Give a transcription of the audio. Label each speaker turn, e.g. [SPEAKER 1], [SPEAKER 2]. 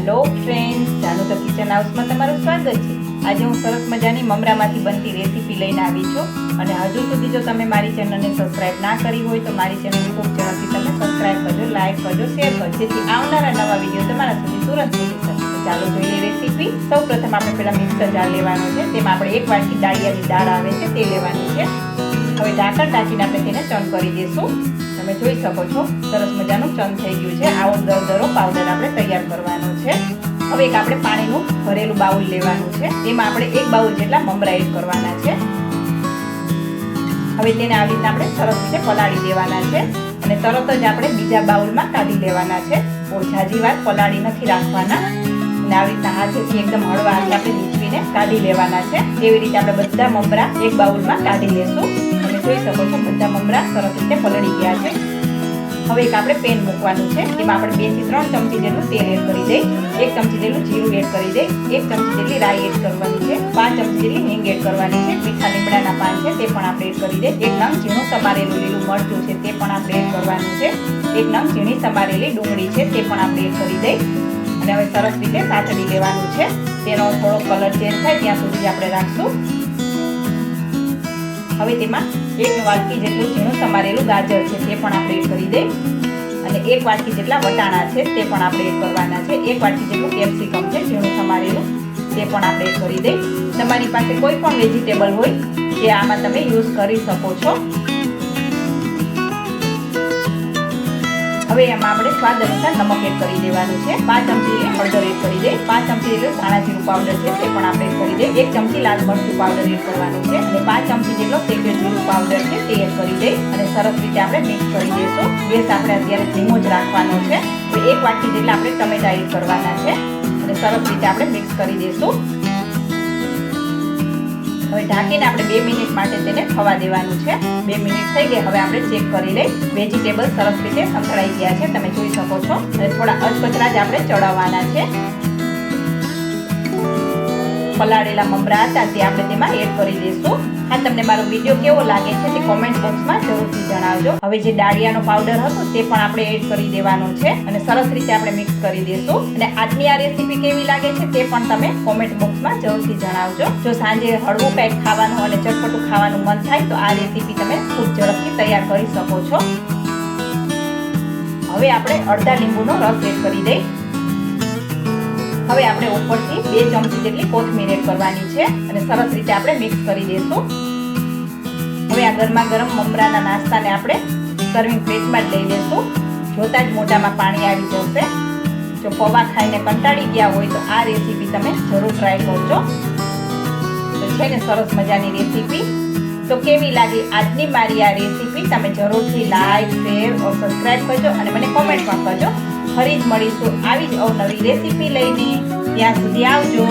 [SPEAKER 1] Hello friends Janu તો kitchen હાઉસમાં તમારું સ્વાગત છે. આજે હું સરસ મજાની મમરામાંથી બનતી રેસીપી લઈને આવી છું અને હજુ સુધી જો તમે મારી ચેનલને સબસ્ક્રાઇબ ના કરી હોય તો મારી ચેનલને ખૂબ ઝડપથી તમે સબસ્ક્રાઇબ કરજો લાઈક કરજો શેર કરજો. જેથી આવનારા નવા વીડિયો તમારા સુધી તુરંત મળી શકે. ચાલો જોઈએ રેસીપી સૌ પ્રથમ આપણે પહેલાં મિક્સર જાર લેવાનું છે. તેમાં આપણે એક વાટકી દાળિયાની દાળ આવે છે, તે લેવાની છે. હવે ઢાંકણ ઢાંકીને આપણે તેને ચણ કરી દઈશું. તમે જોઈ શકો છો, સરસ મજાનું ચન થઈ ગયું છે. આવો દરદરો પાવડર આપણે તૈયાર કરવાનો છે. હવે એક આપણે પાણીનું ભરેલું બાઉલ લેવાનું છે. એમાં આપણે એક બાઉલ જેટલા મમરા એડ કરવાના છે. હવે તેને આવી રીતે આપણે સરસ રીતે પલાળી દેવાના છે. અને તરત જ આપણે બીજા બાઉલમાં કાઢી લેવાના છે. બહુ વાર પલાળી નથી રાખવાના. અને આવી રીતના હાથેથી એકદમ હળવા હાથે આપણે નીચવીને કાઢી લેવાના છે. એવી રીતે આપણે બધા મમરા એક બાઉલમાં કાઢી લેશું. બધા મમરા સરસ રીતે પલળી ગયા છે. હવે એક આપણે પેન મૂકવાનું છે. એમાં આપણે બેથી ત્રણ ચમચી જેટલું તેલ એડ કરી દઈ એક ચમચી જેટલું જીરું એડ કરી દઈ એક ચમચી જેટલી રાઈ એડ કરવાની છે. પાંચ ચમચી જેટલી હિંગ એડ કરવાની છે. મીઠા લીમડાના પાન છે, તે પણ આપણે એડ કરી દઈ એક નંગ ઝીણું સમારેલું લીલું મરચું છે, તે પણ આપણે એડ કરવાનું છે. એક નંગ ઝીણી સમારેલી ડુંગળી છે, તે પણ આપણે એડ કરી દઈ અને હવે સરસ રીતે સાચડી લેવાનું છે. તેનો થોડો કલર ચેન્જ થાય ત્યાં સુધી આપણે રાખશું. હવે તેમાં એક વાટકી જેટલું ઝીણું સમારેલું ગાજર છે, તે પણ આપણે એડ કરી દઈએ અને એક વાટકી જેટલા વટાણા છે, તે પણ આપણે એડ કરવાના છે. એક વાટકી જેટલું કેપ્સિકમ છે, ઝીણું સમારેલું, તે પણ આપણે એડ કરી દઈ તમારી પાસે કોઈ પણ વેજીટેબલ હોય, તે આમાં તમે યુઝ કરી શકો છો. હવે એમાં આપણે સ્વાદ અનુસાર નમક એડ કરી દેવાનું છે. પાંચ ચમચી હળદર એડ કરી દે. પાંચ ચમચી જેટલો ધાણા જીરું પાવડર છે તે પણ આપણે કરી દે. એક ચમચી લાલ મરચું પાવડર એડ કરવાનું છે અને પાંચ ચમચી જેટલો શેકેલ જીરું પાવડર છે તે એડ કરી દે. અને સરસ રીતે આપણે મિક્સ કરી દઈશું ગેસ આપણે અત્યારે ધીમો જ રાખવાનો છે. એક વાટકી જેટલા આપણે ટમેટા એડ કરવાના છે. અને સરસ રીતે આપણે મિક્સ કરી દઈશું હવે ઢાંકીને આપણે બે મિનિટ માટે તેને થવા દેવાનું છે. બે મિનિટ થઈ ગઈ, હવે આપણે ચેક કરી લઈ. વેજીટેબલ સરસ રીતે સંકળાઈ ગયા છે, તમે જોઈ શકો છો. અને થોડા અધકચરા જ આપણે ચડાવવાના છે. પલાળેલા મમરા હતા તે આપણે તેમાં એડ કરી દઈશું. હા, તમને મારો વીડિયો કેવો લાગે છે તે કોમેન્ટ બોક્સમાં જરૂરથી જણાવજો. હવે જે દાળિયાનો પાવડર હતો તે પણ આપણે એડ કરી દેવાનો છે અને સરસ રીતે આપણે મિક્સ કરી દઈશું. અને આજની આ રેસીપી કેવી લાગે છે તે પણ તમે કોમેન્ટ બોક્સમાં જરૂરથી જણાવજો. જો સાંજે હળવું કંઈક ખાવાનું અને ચટપટું ખાવાનું મન થાય તો આ રેસીપી તમે ખૂબ ઝડપથી તૈયાર કરી શકો છો. હવે આપણે અડધા લીંબુનો રસ એડ કરી દઈ. હવે આપણે ઉપરથી બે ચમચી જેટલી કોથમીર એડ કરવાની છે અને સરસ રીતે આપણે મિક્સ કરી દઈશું. હવે આ ગરમા ગરમ મમરાના નાસ્તાને આપણે સર્વિંગ પ્લેટમાં જ લઈ લઈશું જોતા જ મોઢામાં પાણી આવી જશે. જો પૌવા ખાઈને કંટાળી ગયા હોય તો આ રેસીપી તમે જરૂર ટ્રાય કરજો. તો છે ને સરસ મજાની રેસીપી તો કેવી લાગી આજની મારી આ રેસીપી તમે જરૂરથી લાઈક શેર ઓર સબસ્ક્રાઈબ કરજો અને મને કોમેન્ટ પણ કરજો. ફરી જ મળીશું. આવી જ અવનવી રેસીપી લઈને ત્યાં સુધી આવજો.